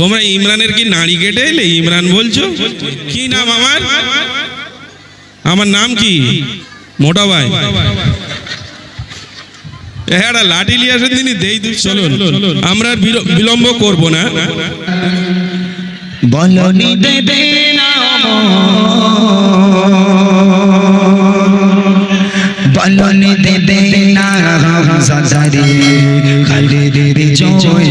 তোমরা ইমরানের কি নাড়ি কেটে এলে? ইমরান বলছো কি নাম আমার? আমার নাম কি? মোটা ভাই। হ্যাঁ লাঠি নিয়ে আসেন তিনি দেই দুই চলুন আমরা আর বিল- বিলম্ব করব না। বলনি দেবে না বলনি দেবে না সাজারি খালি দেবে জয়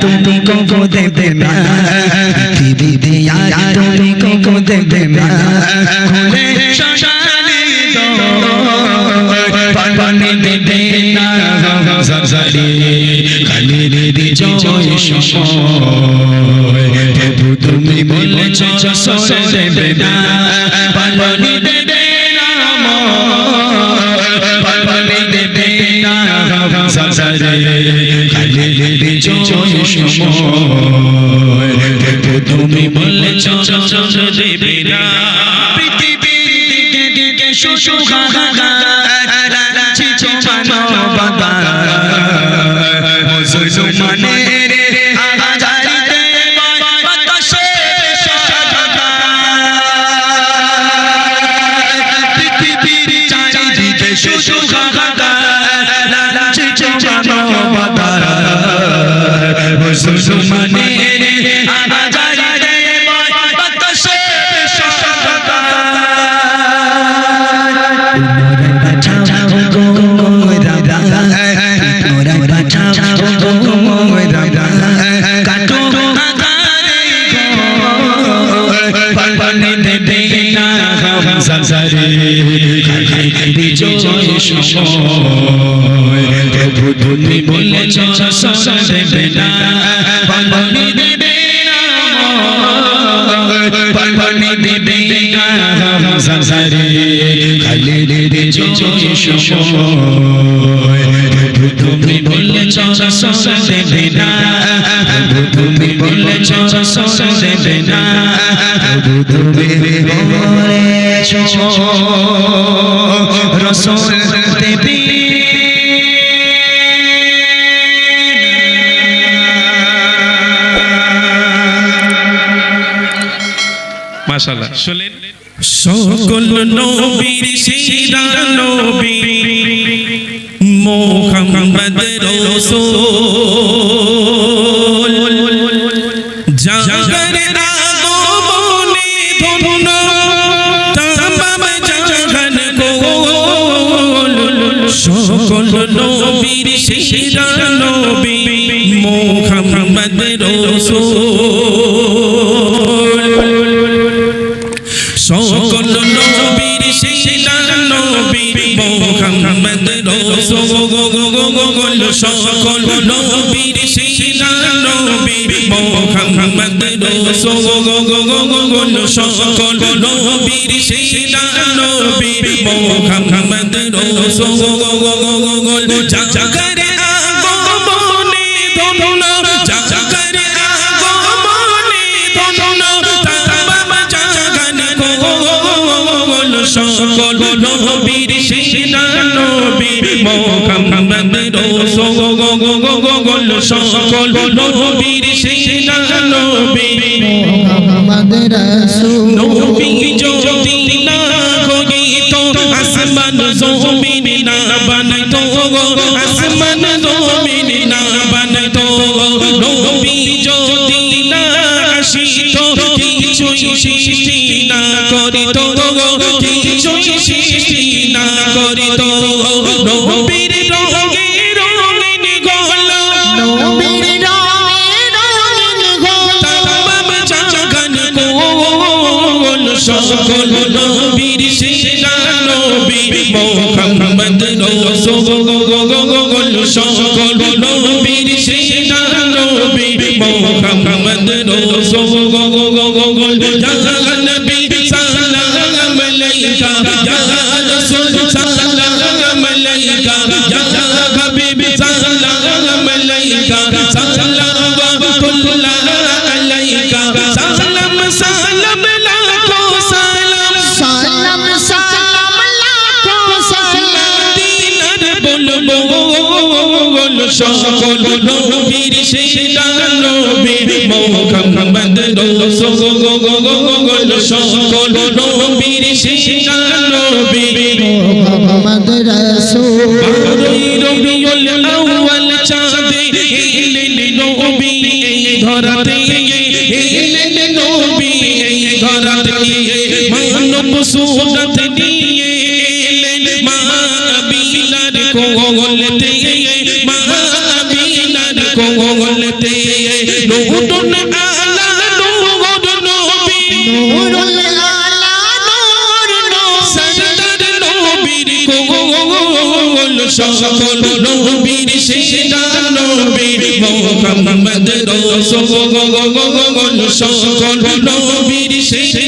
তুমি কোকো দেবে না দিদি তুমি কোকো দো দেবে না খালি দেবে না পানি দেবে বলেছ তুমি বলেছ দেবে না পানি দেবে পানি দেবে না সাজারে খালি দেবে সময়। তুমি বলেছ দেবে না তুমি দেবে না তুমি বলেছ রসল দেবে মাশাআল্লাহ শুনলেন? সকল নবীর সেরা নবী মোহাম্মদ রাসূল। সেরা নবী মোহাম্মদ রাসূল। সকল নবীর সেরা নবী মোহাম্মদ রাসূল। সকল নবীর সেরা নবী মোহাম্মদ রাসূল। সকল নবীর সেরা নবী মোহাম্মদ রাসূল। জাগরে সকল নবীর সেরা নবী মোহাম্মদ রাসূল। সকল নবীর সেরা নবী কিছুই সৃষ্টি না করিত কিছুই সৃষ্টি না করিত নবীর রঙে রঙিন গলা নবীর রঙে রঙিন গোলা তামাম জাগান কোল সকল নবীর সেরা নবী মোহাম্মদ রসূল বলব সকল নবীর সেরা নবী মোহাম্মদ রাসূল সকল নবীর সেরা নবী কোলতে মা বিলার কোলতে নূরুন আলা নূর নবী নূরুল আলা নূর নূর সরদার নবীর কোল সকল নবীর সেরা নবী মোহাম্মদ রাসূল সকল নবীর সেরা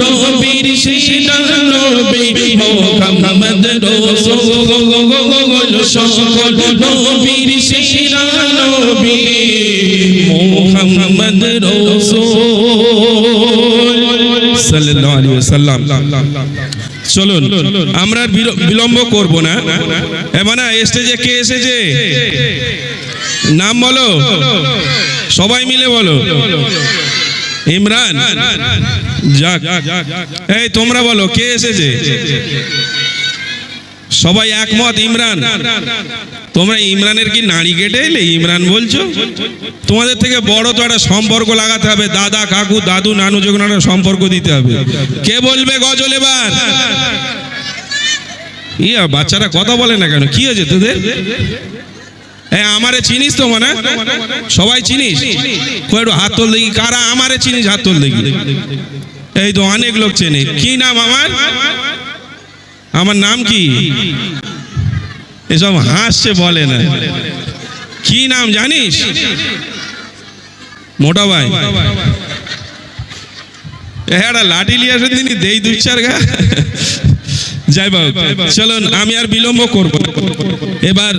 নবীর সেরা নবী মোহাম্মদ রাসূল সকল নবীর সেরা নবী মোহাম্মদ রাসূল সাল্লাল্লাহু আলাইহি ওয়াসাল্লাম চলুন আমরা বিলম্ব করব না এমানা স্টেজে কে এসেছে? নাম বলো। সবাই মিলে বলো। ইমরান এই তোমরা বলো, কে এসেছে? সবাই একমত, ইমরান? তোমরা ইমরানের কি নাড়ি কেটে এলে? ইমরান বলছো? তোমাদের থেকে বড় তো একটা সম্পর্ক লাগাতে হবে। দাদা, কাকু, দাদু, নানু যখন একটা সম্পর্ক দিতে হবে। কে বলবে গজল এবার? ইয়া, বাচ্চারা কথা বলে না কেন? কি হয়েছে তোদের? হ্যাঁ আমারে চিনিস তো মানে? সবাই চিনিস? একটু হাত তোল দেখি, কারা আমারে চিনিস, হাত তোল দেখি। এই তো অনেক লোক চেনে। কি নাম আমার? আমার নাম কি? এসব হাসছে, বলে না। কি নাম জানিস? মোটা ভাই। হ্যাঁ লাঠি লিয়ে আসেন তিনি দেই চার গা। যাই বাবু, চলুন, আমি আর বিলম্ব করব। এবার